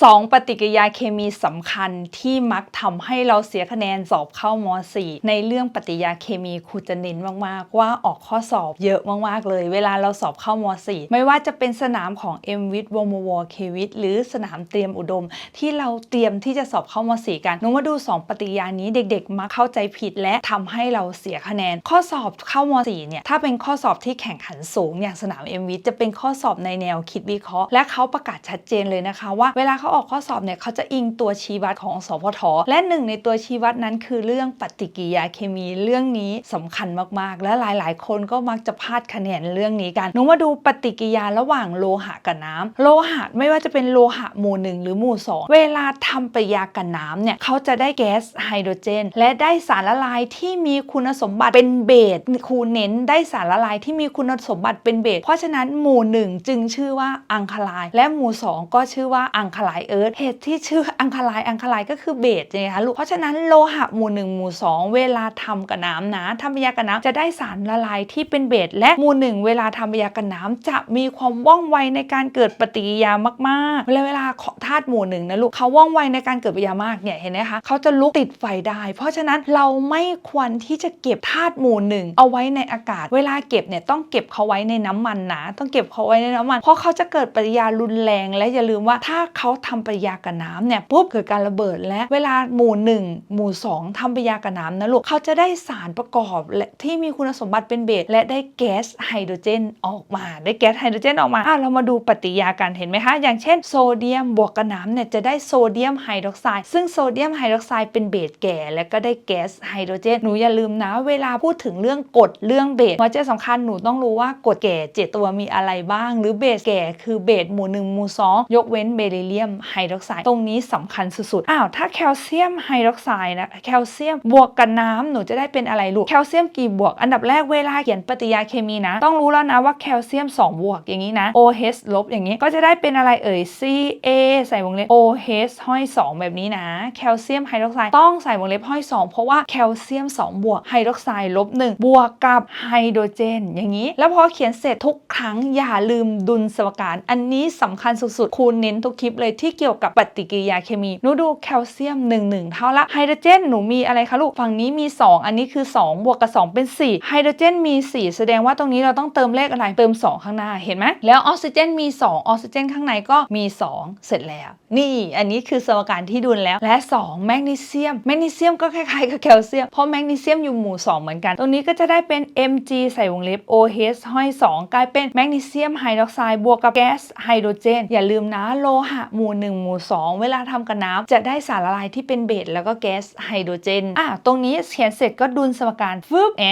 2 ปฏิกิริยาเคมีสำคัญที่มักทำให้เราเสียคะแนนสอบเข้าม4ในเรื่องปฏิกิริยาเคมีครูจะเน้นมากๆ ว่าออกข้อสอบเยอะมากๆเลย เวลาเราสอบเข้าม4ไม่ว่าจะเป็นสนามของ m w i t w o m o w a r k w i t หรือสนามเตรียมอุดม ที่เราเตรียมที่จะสอบเข้าม4กันหนูมาดู 2 ปฏิกิริยานี้เด็กๆ มักเข้าใจผิดและทำให้เราเสียคะแนน ข้อสอบเข้าม4เนี่ยถ้าเป็นข้อสอบที่แข่งขันสูงอย่างสนาม m w i t จะเป็นข้อสอบในแนวคิดวิเคราะห์ และเขาประกาศชัดเจนเลยนะคะว่าเวลาเขาออกข้อสอบเนี่ยเขาจะอิงตัวชี้วัดของสพทและหนึ่งในตัวชี้วัดนั้นคือเรื่องปฏิกิริยาเคมีเรื่องนี้สำคัญมากๆ และหลายๆ คนก็มักจะพลาดคะแนนเรื่องนี้กันหนูมาดูปฏิกิริยาระหว่างโลหะกับน้ำโลหะไม่ว่าจะเป็นโลหะหมู่หนึ่งหรือหมู่สองเวลาทำปฏิกิริยากับน้ำเนี่ยเขาจะได้แก๊สไฮโดรเจน และได้สารละลายที่มีคุณสมบัติเป็นเบสครูเน้นได้สารละลายที่มีคุณสมบัติเป็นเบสเพราะฉะนั้นหมู่หนึ่งจึงชื่อว่าอังคลาย และหมู่สองก็ชื่อว่าอังคลายเอิร์ธเหตุที่ชื่ออังคลายอังคลายก็คือเบสไงคะลูก เพราะฉะนั้นโลหะหมู่หนึ่งหมู่สองเวลาทำกับน้ำนะทำปฏิกิริยากับน้ำจะได้สารละลายที่เป็นเบสและหมู่หนึ่งเวลาทำปฏิกิริยากับน้ำจะมีความว่องไวในการเกิดปฏิกิริยามากๆเวลาเวลาธาตุหมู่หนึ่งนะลูกเขาว่องไวในการเกิดปฏิกิริยามากเนี่ยเห็นไหมคะเขาจะลุกติดไฟได้ เพราะฉะนั้นเราไม่ควรที่จะเก็บธาตุหมู่หนึ่งเอาไว้ในอากาศ เวลาเก็บเนี่ยต้องเก็บเขาไว้ในน้ำมันนะต้องเก็บเขาไว้ในน้ำมัน เพราะเขาจะเกิดปฏิกิริยารุนแรงและอย่าลืมว่าถ้าเขาทำปฏิกิริยากับน้ำเนี่ยปุ๊บเกิดการระเบิดและเวลาหมู่หนึ่งหมู่สองทำปฏิกิริยากับน้ำนะลูกเขาจะได้สารประกอบและที่มีคุณสมบัติเป็นเบสและได้แก๊สไฮโดรเจนออกมา ได้แก๊สไฮโดรเจนออกมาอะเรามาดูปฏิกิริยากันเห็นไหมคะ อย่างเช่นโซเดียมบวกกับน้ำเนี่ยจะได้โซเดียมไฮดรอกไซด์ซึ่งโซเดียมไฮดรอกไซด์เป็นเบสแก่ และก็ได้แก๊สไฮโดรเจนหนูอย่าลืมนะ เวลาพูดถึงเรื่องกรดเรื่องเบสหัวใจสำคัญหนูต้องรู้ว่ากรดแก่เจ็ดตัวมีอะไรบ้าง หรือเบสแก่คือเบสหมู่หนึ่งหมู่สองยกเว้นเบริเลียมไฮดรอกไซด์ตรงนี้สำคัญสุดๆ อ้าวถ้าแคลเซียมไฮดรอกไซด์นะแคลเซียมบวกกับน้ำหนูจะได้เป็นอะไรลูกแคลเซียมกี่บวก อันดับแรกเวลาเขียนปฏิกิริยาเคมีนะ ต้องรู้แล้วนะว่าแคลเซียม 2 บวกอย่างนี้นะ OH ลบอย่างนี้ก็จะได้เป็นอะไรเอ่ย Ca ใส่วงเล็บ OH ห้อย 2 แบบนี้นะแคลเซียมไฮดรอกไซด์ต้องใส่วงเล็บห้อย 2 เพราะว่าแคลเซียม 2 บวกไฮดรอกไซด์ลบ1บวกกับไฮโดรเจน อย่างนี้ แล้วพอเขียนเสร็จทุกครั้งอย่าลืมดุลสมการ อันนี้สำคัญสุดๆคูณเน้นทุกคลิปเลยที่เกี่ยวกับปฏิกิริยาเคมี หนูดูแคลเซียม 1 1 เท่าละไฮโดรเจนหนูมีอะไรคะลูก ฝั่งนี้มี 2 อันนี้คือ 2 บวกกับ 2 เป็น 4 ไฮโดรเจนมี 4 แสดงว่าตรงนี้เราต้องเติมเลขอะไร เติม 2 ข้างหน้า เห็นไหม แล้วออกซิเจนมี 2 ออกซิเจนข้างในก็มี 2 เสร็จแล้ว นี่อันนี้คือสมการที่ดุลแล้ว และ 2 แมกนีเซียม แมกนีเซียมก็คล้ายๆกับแคลเซียม เพราะแมกนีเซียมอยู่หมู่ 2 เหมือนกัน ตรงนี้ก็จะได้เป็น Mg ใส่วงเล็บ OH ห้อย 2 กลายเป็นแมกนีเซียมไฮดรอกไซด์บวกกับแก๊สไฮโดรเจน อย่าลืมนะโลหะหมูู1หมู่2เวลาทำกับน้ำจะได้สารละลายที่เป็นเบสแล้วก็แก๊สไฮโดรเจนอะตรงนี้เขียนเสร็จก็ดุลสมการฟึบแอ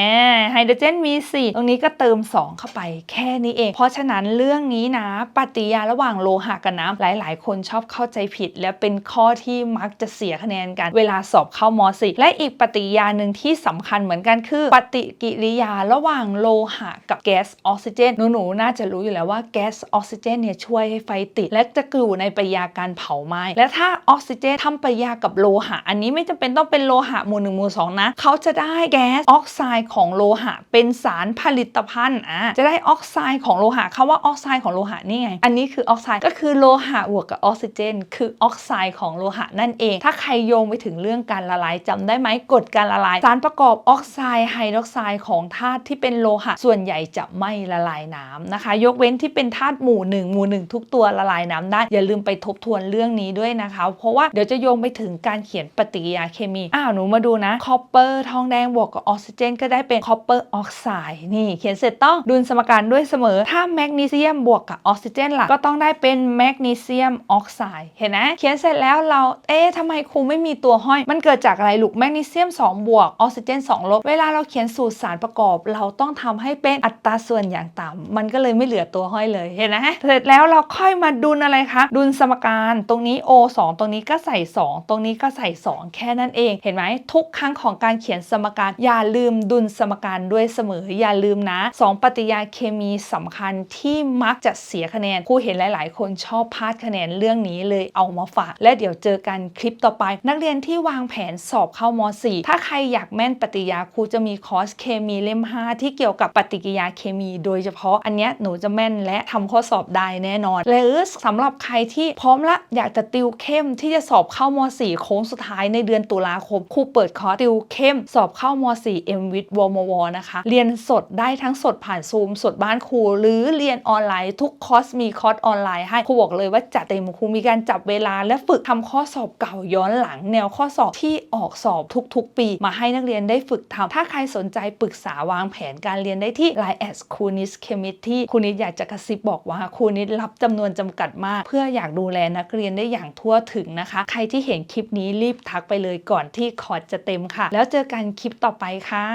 ไฮโดรเจนมี 4 ตรงนี้ก็เติม 2 เข้าไปแค่นี้เอง เพราะฉะนั้นเรื่องนี้นะ ปฏิยาระหว่างโลหะกับน้ำหลาย ๆ คนชอบเข้าใจผิด และเป็นข้อที่มักจะเสียคะแนนกัน เวลาสอบเข้ามสิและอีกปฏิยาหนึ่งที่สำคัญเหมือนกันคือ ปฏิกิริยาระหว่างโลหะกับแก๊สออกซิเจนหนูๆน่าจะรู้อยู่แล้วว่าแก๊สออกซิเจนเนี่ยช่วยให้ไฟติด และจะอยู่ในปริยาการเผาไหม้และถ้าออกซิเจนทำปฏิกิริยากับโลหะ อันนี้ไม่จำเป็นต้องเป็นโลหะหมู่หนึ่งหมู่สองนะเขาจะได้แก๊สออกไซด์ของโลหะ เป็นสารผลิตภัณฑ์อะจะได้ออกไซด์ของโลหะคำว่าออกไซด์ของโลหะนี่ไง อันนี้คือออกไซด์ก็คือโลหะบวกกับออกซิเจน คือออกไซด์ของโลหะนั่นเอง ถ้าใครโยงไปถึงเรื่องการละลายจำได้ไหมกฎการละลาย สารประกอบออกไซด์ไฮดรอกไซด์ของธาตุที่เป็นโลหะ ส่วนใหญ่จะไม่ละลายน้ำนะคะ ยกเว้นที่เป็นธาตุหมู่หนึ่งหมู่หนึ่งทุกตัวละลายน้ำได้อย่าลืมไปทบทวนเรื่องนี้ด้วยนะคะ เพราะว่าเดี๋ยวจะโยงไปถึงการเขียนปฏิกิริยาเคมี อ้าวหนูมาดูนะคอปเปอร์ทองแดงบวกกับออกซิเจน ก็ได้เป็นคอปเปอร์ออกไซด์นี่ เขียนเสร็จต้องดุลสมการด้วยเสมอ ถ้าแมกนีเซียมบวกกับออกซิเจนล่ะก็ต้องได้เป็นแมกนีเซียมออกไซด์เห็นไหมเขียนเสร็จแล้วเราเอ๊ะทำไมครูไม่มีตัวห้อย มันเกิดจากอะไรลูกแมกนีเซียม 2 บวกออกซิเจน 2 ลบ เวลาเราเขียนสูตรสารประกอบ เราต้องทำให้เป็นอัตราส่วนอย่างต่ำมันก็เลยไม่เหลือตัวห้อยเลยเห็นไหมเสร็จแล้วเราค่อยมาดุลอะไรคะดุลสมการตรงนี้ O 2 ตรงนี้ก็ใส่ 2 ตรงนี้ก็ใส่ 2 แค่นั้นเอง เห็นไหมทุกครั้งของการเขียนสมการอย่าลืมดุลสมการด้วยเสมออย่าลืมนะ 2 ปฏิกิยาเคมีสำคัญที่มักจะเสียคะแนนครูเห็นหลาย ๆ คนชอบพลาดคะแนนเรื่องนี้เลยเอามาฝาก และเดี๋ยวเจอกันคลิปต่อไป นักเรียนที่วางแผนสอบเข้าม4ถ้าใครอยากแม่นปฏิกิยาครูจะมีคอร์สเคมีเล่ม 5 ที่เกี่ยวกับปฏิกิยาเคมี โดยเฉพาะอันเนี้ยหนูจะแม่นและทำข้อสอบได้แน่นอน หรือสำหรับใครที่พอร้อมละ อยากจะติวเข้มที่จะสอบเข้าม .4 โค้งสุดท้ายในเดือนตุลาคมครูเปิดคอร์สติวเข้ม สอบเข้าม .4 m w i t w m w นะคะ เรียนสดได้ทั้งสดผ่านซูมสดบ้านครู หรือเรียนออนไลน์ ทุกคอร์สมีคอร์สออนไลน์ให้ครูบอกเลยว่าจัดเต็มครูมีการจับเวลาและฝึกทำข้อสอบเก่าย้อนหลัง แนวข้อสอบที่ออกสอบทุกๆ ปี มาให้นักเรียนได้ฝึกทำถ้าใครสนใจปรึกษาวางแผนการเรียนได้ที่ Line แอดคูนิสเคมิที่ครูนิดอยากจะกระซิบบอกว่าครูนิดรับจำนวนจำกัดมาก เพื่ออยากดูแลนักเรียนได้อย่างทั่วถึงนะคะ ใครที่เห็นคลิปนี้รีบทักไปเลยก่อนที่คอร์สจะเต็มค่ะ แล้วเจอกันคลิปต่อไปค่ะ